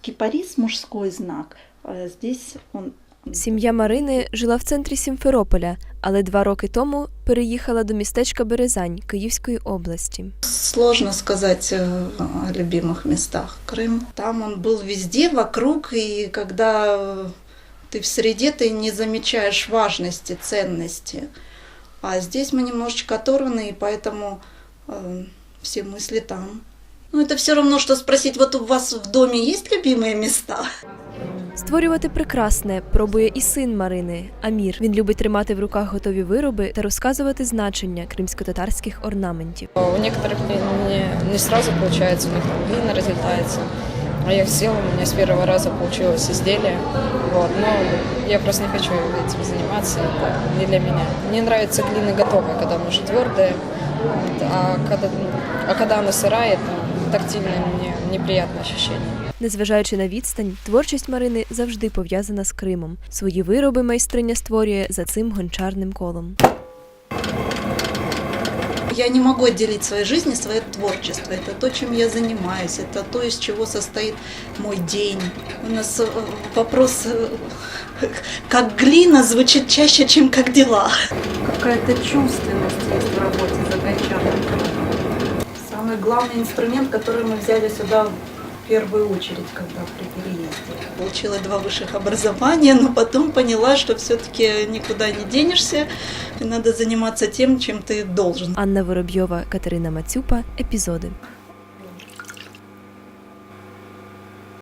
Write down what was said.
кипарис мужской знак. А Здесь он Сім'я Марини жила в центрі Сімферополя, але два роки тому переїхала до містечка Березань Київської області. Сложно сказать э, о любимых местах. Крым, там он был везде, вокруг, и когда э, ты в среде, ты не замечаешь важности, ценности. А здесь мы немножечко оторваны, и поэтому э, все мысли там. Ну, это все равно, что спросить, вот у вас в доме есть любимые места? Створювати прекрасне пробує і син Марини Амір. Він любить тримати в руках готові вироби та розказувати значення кримсько-татарських орнаментів. У некоторых не, не, не сразу получается, у них там глина разлетается. А я сделала, у меня с первого раза получилось изделие. Вот, но я просто не хочу этим заниматься, это не для меня. Мне нравится глина готовая, когда она уже твердая. Вот, а, когда, а когда она сырая, это тактильное мне неприятное ощущение. Незважаючи на відстань, творчість Марини завжди пов'язана з Кримом. Свої вироби майстриня створює за цим гончарним колом. Я не могу отделить своей жизни, свое творчество. Это то, чем я занимаюсь, это то, из чего состоит мой день. У нас э, вопрос, э, как глина, звучит чаще, чем как дела. Какая-то чувственность есть в работе за гончарным кругом. Самый главный инструмент, который мы взяли сюда в первую очередь, когда при переезде. Получила два высших образования, но потом поняла, что все-таки никуда не денешься, и надо заниматься тем, чем ты должен. Анна Воробйова, Катерина Мацюпа. Епізоди.